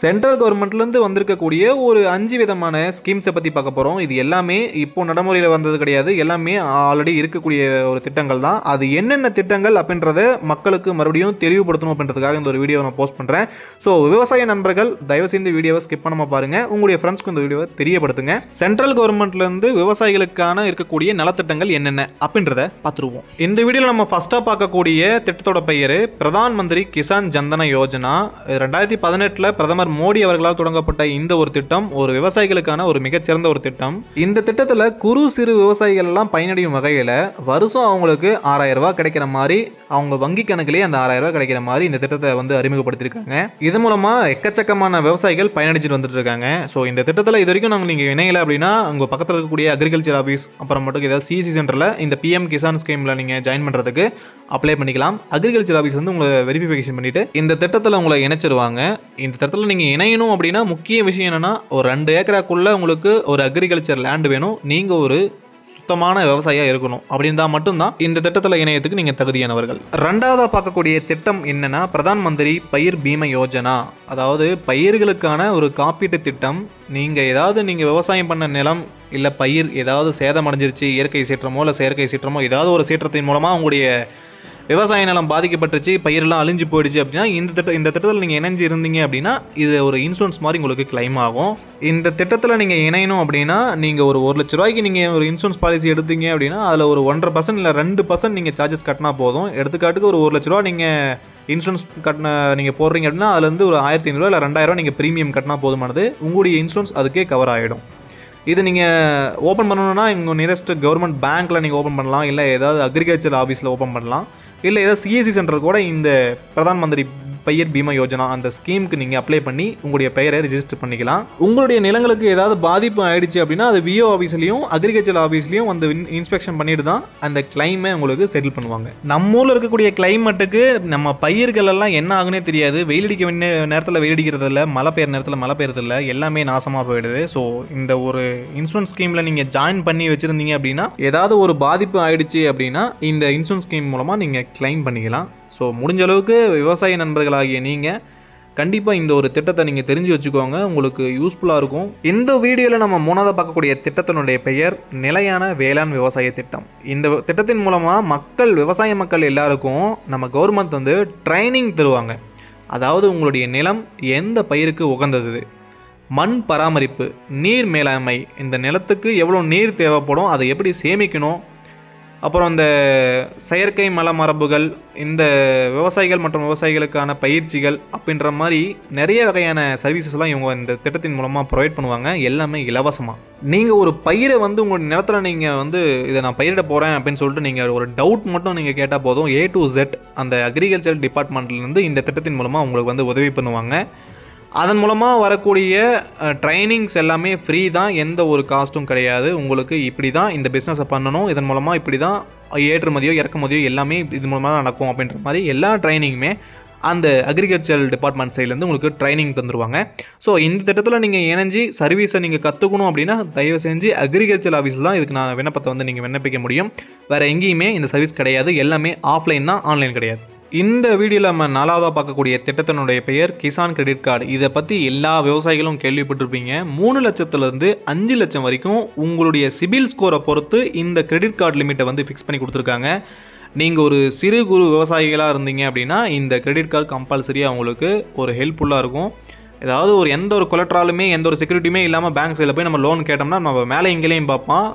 Central கவர்மெண்ட்லேருந்து வந்திருக்கக்கூடிய ஒரு அஞ்சு விதமான ஸ்கீம்ஸை பற்றி பார்க்க போகிறோம் இது எல்லாமே இப்போ நடைமுறையில் வந்தது கிடையாது. எல்லாமே ஆல்ரெடி இருக்கக்கூடிய ஒரு திட்டங்கள் தான். அது என்னென்ன திட்டங்கள் அப்படின்றத மக்களுக்கு மறுபடியும் தெளிவுபடுத்தணும் அப்படின்றதுக்காக இந்த ஒரு வீடியோ நான் போஸ்ட் பண்ணுறேன் ஸோ விவசாய நண்பர்கள் தயவு செய்து வீடியோவை ஸ்கிப் பண்ணாமல் பாருங்கள் உங்களுடைய ஃப்ரெண்ட்ஸ்க்கு இந்த வீடியோவை தெரியப்படுத்துங்க. சென்ட்ரல் கவர்மெண்ட்லேருந்து விவசாயிகளுக்கான இருக்கக்கூடிய நலத்திட்டங்கள் என்னென்ன அப்படின்றத பார்த்துருவோம். இந்த வீடியோவில் நம்ம ஃபஸ்ட்டாக பார்க்கக்கூடிய திட்டத்தோட பெயர் பிரதான் மந்திரி கிசான் ஜந்தன யோஜனா. ரெண்டாயிரத்தி பதினெட்டில் பிரதமர் மோடி அவர்களால் தொடங்கப்பட்ட இந்த ஒரு திட்டம் ஒரு விவசாயிகளுக்கான ஒரு மிகச்சிறந்த ஒரு திட்டம். இந்த திட்டத்தில் குறு சிறு விவசாயிகள் எல்லாம் பயனடையும் வகையில் வருஷம் அவங்களுக்கு ஆறாயிரம் ரூபாய் கிடைக்கிற மாதிரி அவங்க வங்கி கணக்கிலேயே அந்த ஆறாயிரம் ரூபாய் கிடைக்கிற மாதிரி இந்த திட்டத்தை வந்து அறிமுகப்படுத்தியிருக்காங்க இது மூலமாக எக்கச்சக்கமான விவசாயிகள் பயனடைஞ்சிட்டு வந்துட்டு இருக்காங்க. ஸோ இந்த திட்டத்தில் இது வரைக்கும் நாங்கள் நீங்கள் இணையலை அப்படின்னா உங்கள் பக்கத்தில் இருக்கக்கூடிய அக்ரிகல்ச்சர் ஆஃபீஸ் அப்புறம் மட்டும் ஏதாவது சிசி சென்டரில் இந்த பிஎம் கிசான் ஸ்கீமில் நீங்கள் ஜாயின் பண்ணுறதுக்கு அப்ளை பண்ணிக்கலாம். அக்ரிகல்ச்சர் ஆஃபீஸ் வந்து உங்களை வெரிஃபிகேஷன் பண்ணிவிட்டு இந்த திட்டத்தில் உங்களை இணைச்சிருவாங்க. இந்த திட்டத்தில் நீங்கள் நீங்கள் இணையணும் அப்படின்னா முக்கிய விஷயம் என்னென்னா ஒரு ரெண்டு ஏக்கராக்குள்ளே உங்களுக்கு ஒரு அக்ரிகல்ச்சர் லேண்ட் வேணும். நீங்கள் ஒரு சுத்தமான விவசாயியாக இருக்கணும். அப்படின்னா மட்டும்தான் இந்த திட்டத்தில் இணையத்துக்கு நீங்கள் தகுதியானவர்கள். ரெண்டாவதாக பார்க்கக்கூடிய திட்டம் என்னென்னா பிரதான் மந்திரி பயிர் பீம யோஜனா. அதாவது பயிர்களுக்கான ஒரு காப்பீட்டு திட்டம். நீங்கள் ஏதாவது நீங்கள் விவசாயம் பண்ண நிலம் இல்லை பயிர் ஏதாவது சேதமடைஞ்சிருச்சு இயற்கை சீற்றமோ இல்லை செயற்கை சீற்றமோ ஏதாவது ஒரு சீற்றத்தின் மூலமாக உங்களுடைய விவசாய நிலம் பாதிக்கப்பட்டுச்சு பயிரெல்லாம் அழிஞ்சு போயிடுச்சு அப்படின்னா இந்த திட்டம் இந்த திட்டத்தில் நீங்கள் இணைஞ்சு இருந்தீங்க அப்படின்னா இது ஒரு இன்சூரன்ஸ் மாதிரி உங்களுக்கு கிளைம் ஆகும். இந்த திட்டத்தில் நீங்கள் இணையணும் அப்படின்னா நீங்கள் ஒரு ஒரு லட்ச ரூபாய்க்கு நீங்கள் ஒரு இன்சூரன்ஸ் பாலிசி எடுத்தீங்க அப்படின்னா அதில் ஒரு ஒன்றரை பர்சன்ட் இல்லை ரெண்டு பர்சன்ட் நீங்கள் சார்ஜஸ் கட்டினா போதும். எடுத்துக்காட்டுக்கு ஒரு ஒரு லட்ச ரூபா நீங்கள் இன்சூரன்ஸ் கட்டின நீங்கள் போடுறீங்க அப்படின்னா அதுலேருந்து ஒரு ஆயிரத்தி ஐநூறுரூவா இல்லை ரெண்டாயிரம் நீங்கள் ப்ரீமியம் கட்டினா போதுமானது. உங்களுடைய இன்சூரன்ஸ் அதுக்கே கவர் ஆகிடும் இது நீங்கள் ஓப்பன் பண்ணணுன்னா இங்கே நியரஸ்ட் கவர்மெண்ட் பேங்க்கில் நீங்கள் ஓப்பன் பண்ணலாம். இல்லை ஏதாவது அக்ரிகல்ச்சர் ஆஃபீஸில் ஓப்பன் பண்ணலாம். இல்லை ஏதாவது சிஎஸ்சி சென்டர் கூட இந்த பிரதான் மந்திரி பயிர் பீமா யோஜனா அந்த ஸ்கீமுக்கு நீங்கள் அப்ளை பண்ணி உங்களுடைய பெயரை ரிஜிஸ்டர் பண்ணிக்கலாம். உங்களுடைய நிலங்களுக்கு ஏதாவது பாதிப்பு ஆயிடுச்சு அப்படின்னா அது விஓ ஆஃபீஸ்லையும் அக்ரிகல்ச்சர் ஆஃபீஸ்லையும் வந்து இன்ஸ்பெக்ஷன் பண்ணிட்டு தான் அந்த கிளைமை உங்களுக்கு செட்டில் பண்ணுவாங்க. நம்ம ஊரில் இருக்கக்கூடிய கிளைமேட்டுக்கு நம்ம பயிர்கள் எல்லாம் என்ன ஆகுனே தெரியாது. வெயில் அடிக்க வேண்டிய நேரத்தில் வெயில் அடிக்கிறது இல்லை மழை பெய்யுற நேரத்தில் மழை பெய்யறது இல்லை எல்லாமே நாசமாக போயிடுது. ஸோ இந்த ஒரு இன்சூரன்ஸ் ஸ்கீமில் நீங்கள் ஜாயின் பண்ணி வச்சுருந்தீங்க அப்படின்னா ஏதாவது ஒரு பாதிப்பு ஆயிடுச்சு அப்படின்னா இந்த இன்சூரன்ஸ் ஸ்கீம் மூலமாக நீங்கள் கிளைம் பண்ணிக்கலாம். ஸோ முடிஞ்ச அளவுக்கு விவசாய நண்பர்களாகிய நீங்கள் கண்டிப்பாக இந்த ஒரு திட்டத்தை நீங்கள் தெரிஞ்சு வச்சுக்கோங்க. உங்களுக்கு யூஸ்ஃபுல்லாக இருக்கும். இந்த வீடியோவில் நம்ம மூணாவது பார்க்கக்கூடிய திட்டத்தினுடைய பெயர் நிலையான வேளாண் விவசாய திட்டம். இந்த திட்டத்தின் மூலமாக மக்கள் விவசாய மக்கள் எல்லாருக்கும் நம்ம கவர்மெண்ட் வந்து ட்ரைனிங் தருவாங்க. அதாவது உங்களுடைய நிலம் எந்த பயிருக்கு உகந்தது மண் பராமரிப்பு நீர் மேலாண்மை இந்த நிலத்துக்கு எவ்வளோ நீர் தேவைப்படும் அதை எப்படி சேமிக்கணும் அப்புறம் இந்த செயற்கை மல மரபுகள் இந்த விவசாயிகள் மற்றும் விவசாயிகளுக்கான பயிற்சிகள் அப்படின்ற மாதிரி நிறைய வகையான சர்வீசஸ்லாம் இவங்க இந்த திட்டத்தின் மூலமாக ப்ரொவைட் பண்ணுவாங்க. எல்லாமே இலவசமாக நீங்கள் ஒரு பயிரை வந்து உங்கள் நிலத்தில் நீங்கள் வந்து இதை நான் பயிரிட போகிறேன் அப்படின்னு சொல்லிட்டு நீங்கள் ஒரு டவுட் மட்டும் நீங்கள் கேட்டால் போதும். ஏ டு ஜெட் அந்த அக்ரிகல்ச்சர் டிபார்ட்மெண்ட்லேருந்து இந்த திட்டத்தின் மூலமாக உங்களுக்கு வந்து உதவி பண்ணுவாங்க. அதன் மூலமாக வரக்கூடிய ட்ரைனிங்ஸ் எல்லாமே ஃப்ரீ தான். எந்த ஒரு காஸ்ட்டும் கிடையாது. உங்களுக்கு இப்படி தான் இந்த பிஸ்னஸை பண்ணணும். இதன் மூலமாக இப்படி தான் ஏற்றுமதியோ இறக்குமதியோ எல்லாமே இது மூலமாக தான் நடக்கும் அப்படின்ற மாதிரி எல்லா ட்ரைனிங்குமே அந்த அக்ரிகல்ச்சர் டிபார்ட்மெண்ட் சைட்லேருந்து உங்களுக்கு ட்ரைனிங் தந்துருவாங்க. ஸோ இந்த திட்டத்தில் நீங்கள் இணைஞ்சி சர்வீஸை நீங்கள் கற்றுக்கணும் அப்படின்னா தயவு செஞ்சு அக்ரிகல்ச்சர் ஆஃபீஸில் தான் இதுக்கு நான் விண்ணப்பத்தை வந்து நீங்கள் விண்ணப்பிக்க முடியும். வேறு எங்கேயுமே இந்த சர்வீஸ் கிடையாது. எல்லாமே ஆஃப்லைன் தான் ஆன்லைன் கிடையாது. இந்த வீடியோவில் நம்ம நாலாவதாக பார்க்கக்கூடிய திட்டத்தினுடைய பெயர் கிசான் கிரெடிட் கார்டு. இதை பற்றி எல்லா விவசாயிகளும் கேள்விப்பட்டிருப்பீங்க. மூணு லட்சத்துலேருந்து அஞ்சு லட்சம் வரைக்கும் உங்களுடைய சிபில் ஸ்கோரை பொறுத்து இந்த கிரெடிட் கார்டு லிமிட்டை வந்து ஃபிக்ஸ் பண்ணி கொடுத்துருக்காங்க. நீங்கள் ஒரு சிறு குறு விவசாயிகளாக இருந்தீங்க அப்படின்னா இந்த கிரெடிட் கார்டு கம்பல்சரியாக உங்களுக்கு ஒரு ஹெல்ப்ஃபுல்லாக இருக்கும். ஏதாவது ஒரு எந்த ஒரு கொலட்ராலுமே எந்த ஒரு செக்யூரிட்டியுமே இல்லாமல் பேங்க் சைடில் போய் நம்ம லோன் கேட்டோம்னா நம்ம மேலே எங்கேயும் பார்ப்பான்.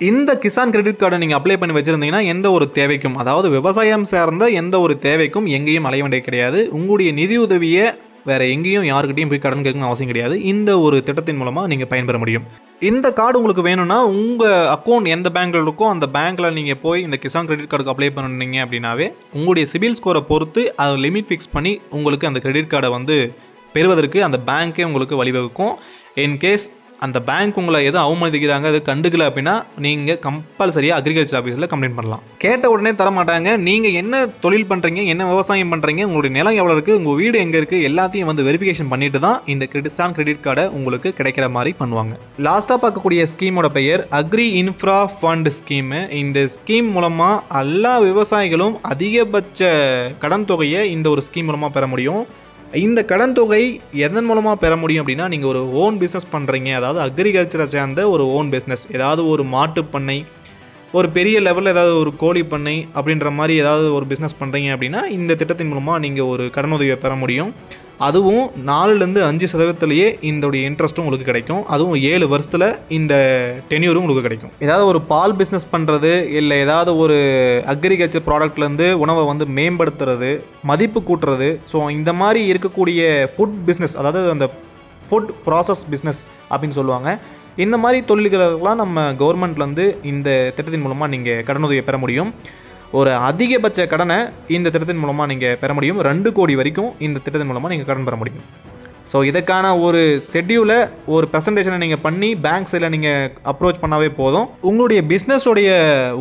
இந்த கிசான் கிரெடிட் கார்டை நீங்கள் அப்ளை பண்ணி வச்சுருந்தீங்கன்னா எந்த ஒரு தேவைக்கும் அதாவது விவசாயம் சார்ந்த எந்த ஒரு தேவைக்கும் எங்கேயும் அலைய வேண்டிய கிடையாது. உங்களுடைய நிதியுதவியை வேறு எங்கேயும் யாருக்கிட்டையும் போய் கடன் கேட்கணும்னு அவசியம் கிடையாது. இந்த ஒரு திட்டத்தின் மூலமாக நீங்கள் பயன்பெற முடியும். இந்த கார்டு உங்களுக்கு வேணும்னா உங்கள் அக்கௌண்ட் எந்த பேங்க்கில் இருக்கோ அந்த பேங்க்கில் நீங்கள் போய் இந்த கிசான் கிரெடிட் கார்டுக்கு அப்ளை பண்ணீங்க அப்படின்னாவே உங்களுடைய சிபில் ஸ்கோரை பொறுத்து அதை லிமிட் ஃபிக்ஸ் பண்ணி உங்களுக்கு அந்த கிரெடிட் கார்டை வந்து பெறுவதற்கு அந்த பேங்க்கே உங்களுக்கு வழிவகுக்கும். இன்கேஸ் அந்த பேங்க் உங்களை எதுவும் அவமதிக்கிறாங்க அது கண்டுக்கல அப்படின்னா நீங்கள் கம்பல்சரியாக அக்ரிகல்ச்சர் ஆஃபீஸில் கம்ப்ளைண்ட் பண்ணலாம். கேட்ட உடனே தர மாட்டாங்க நீங்கள் என்ன தொழில் பண்ணுறீங்க என்ன விவசாயம் பண்ணுறீங்க உங்களுடைய நிலம் எவ்வளோ இருக்குது உங்கள் வீடு எங்கே இருக்குது எல்லாத்தையும் வந்து வெரிஃபிகேஷன் பண்ணிட்டு தான் இந்த கிரெடிட்ஸ்டான் கிரெடிட் கார்டை உங்களுக்கு கிடைக்கிற மாதிரி பண்ணுவாங்க. லாஸ்ட்டாக பார்க்கக்கூடிய ஸ்கீமோட பெயர் அக்ரி இன்ஃப்ரா ஃபண்ட் ஸ்கீமு இந்த ஸ்கீம் மூலமாக எல்லா விவசாயிகளும் அதிகபட்ச கடன் தொகையை இந்த ஒரு ஸ்கீம் மூலமாக பெற முடியும். இந்த கடன் தொகை எதன் மூலமாக பெற முடியும் அப்படின்னா நீங்கள் ஒரு ஓன் பிஸ்னஸ் பண்ணுறீங்க அதாவது அக்ரிகல்ச்சரை சேர்ந்த ஒரு ஓன் பிஸ்னஸ் ஏதாவது ஒரு மாட்டு பண்ணை ஒரு பெரிய லெவலில் ஏதாவது ஒரு கோழி பண்ணை அப்படின்ற மாதிரி ஏதாவது ஒரு பிஸ்னஸ் பண்ணுறீங்க அப்படின்னா இந்த திட்டத்தின் மூலமாக நீங்கள் ஒரு கடனுதவியை பெற முடியும். அதுவும் நாலுலேருந்து அஞ்சு சதவீதத்திலேயே இதோடைய இன்ட்ரெஸ்ட்டும் உங்களுக்கு கிடைக்கும். அதுவும் ஏழு வருஷத்தில் இந்த டென்யூரும் உங்களுக்கு கிடைக்கும். ஏதாவது ஒரு பால் பிஸ்னஸ் பண்ணுறது இல்லை ஏதாவது ஒரு அக்ரிகல்ச்சர் ப்ராடக்ட்லேருந்து உணவை வந்து மேம்படுத்துறது மதிப்பு கூட்டுறது ஸோ இந்த மாதிரி இருக்கக்கூடிய ஃபுட் பிஸ்னஸ் அதாவது அந்த ஃபுட் ப்ராசஸ் பிஸ்னஸ் அப்படின்னு சொல்லுவாங்க. இந்த மாதிரி தொழில்களுக்கெல்லாம் நம்ம கவர்மெண்ட்லேருந்து இந்த திட்டத்தின் மூலமாக நீங்கள் கடனுதவியை பெற முடியும். ஒரு அதிகபட்ச கடனை இந்த திட்டத்தின் மூலமாக நீங்கள் பெற முடியும். ரெண்டு கோடி வரைக்கும் இந்த திட்டத்தின் மூலமாக நீங்கள் கடன் பெற முடியும். ஸோ இதுக்கான ஒரு ஷெட்யூலை ஒரு ப்ரெசன்டேஷனை நீங்கள் பண்ணி பேங்க் சைடில் நீங்கள் அப்ரோச் பண்ணாவே போதும். உங்களுடைய பிஸ்னஸோடைய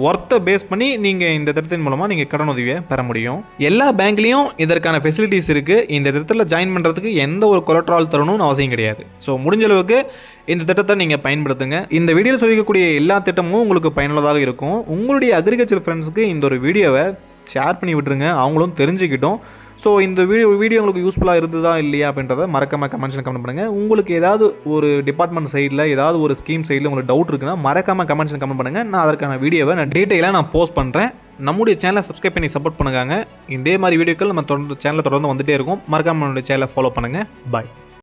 ஒர்த்தை பேஸ் பண்ணி நீங்கள் இந்த திட்டத்தின் மூலமாக நீங்கள் கடன் உதவியை பெற முடியும். எல்லா பேங்க்லேயும் இதற்கான ஃபெசிலிட்டிஸ் இருக்குது இந்த திட்டத்தில் ஜாயின் பண்ணுறதுக்கு எந்த ஒரு கொலட்ரால் தரணும்னு அவசியம் கிடையாது. ஸோ முடிஞ்ச அளவுக்கு இந்த திட்டத்தை நீங்கள் பயன்படுத்துங்க. இந்த வீடியோவில் சொல்லிக்கக்கூடிய எல்லா திட்டமும் உங்களுக்கு பயனுள்ளதாக இருக்கும். உங்களுடைய அக்ரிகல்ச்சர் ஃப்ரெண்ட்ஸுக்கு இந்த ஒரு வீடியோவை ஷேர் பண்ணி விட்டுருங்க. அவங்களும் தெரிஞ்சுக்கிட்டோம். ஸோ இந்த வீடியோ வீடியோ உங்களுக்கு யூஸ்ஃபுல்லாக இருந்ததா இல்லையா அப்படின்றத மறக்காம கமெண்ட்ஸில் கமெண்ட் பண்ணுங்கள் உங்களுக்கு ஏதாவது ஒரு டிபார்ட்மெண்ட் சைடில் ஏதாவது ஒரு ஸ்கீம் சைடில் உங்களுக்கு டவுட் இருக்குன்னா மறக்காம கமெண்ட்ஸில் கமெண்ட் பண்ணுங்கள் நான் அதற்கான வீடியோவை நான் டீட்டெயிலாக நான் போஸ்ட் பண்ணுறேன் நம்முடைய சேனலை சப்ஸ்கிரைப் பண்ணி சப்போர்ட் பண்ணுங்க. இதே மாதிரி வீடியோக்கள் நம்ம தொடர்ந்து சேனலில் தொடர்ந்து வந்துகிட்டே இருக்கும். மறக்காம நம்மளுடைய சேனலை ஃபாலோ பண்ணுங்கள் பாய்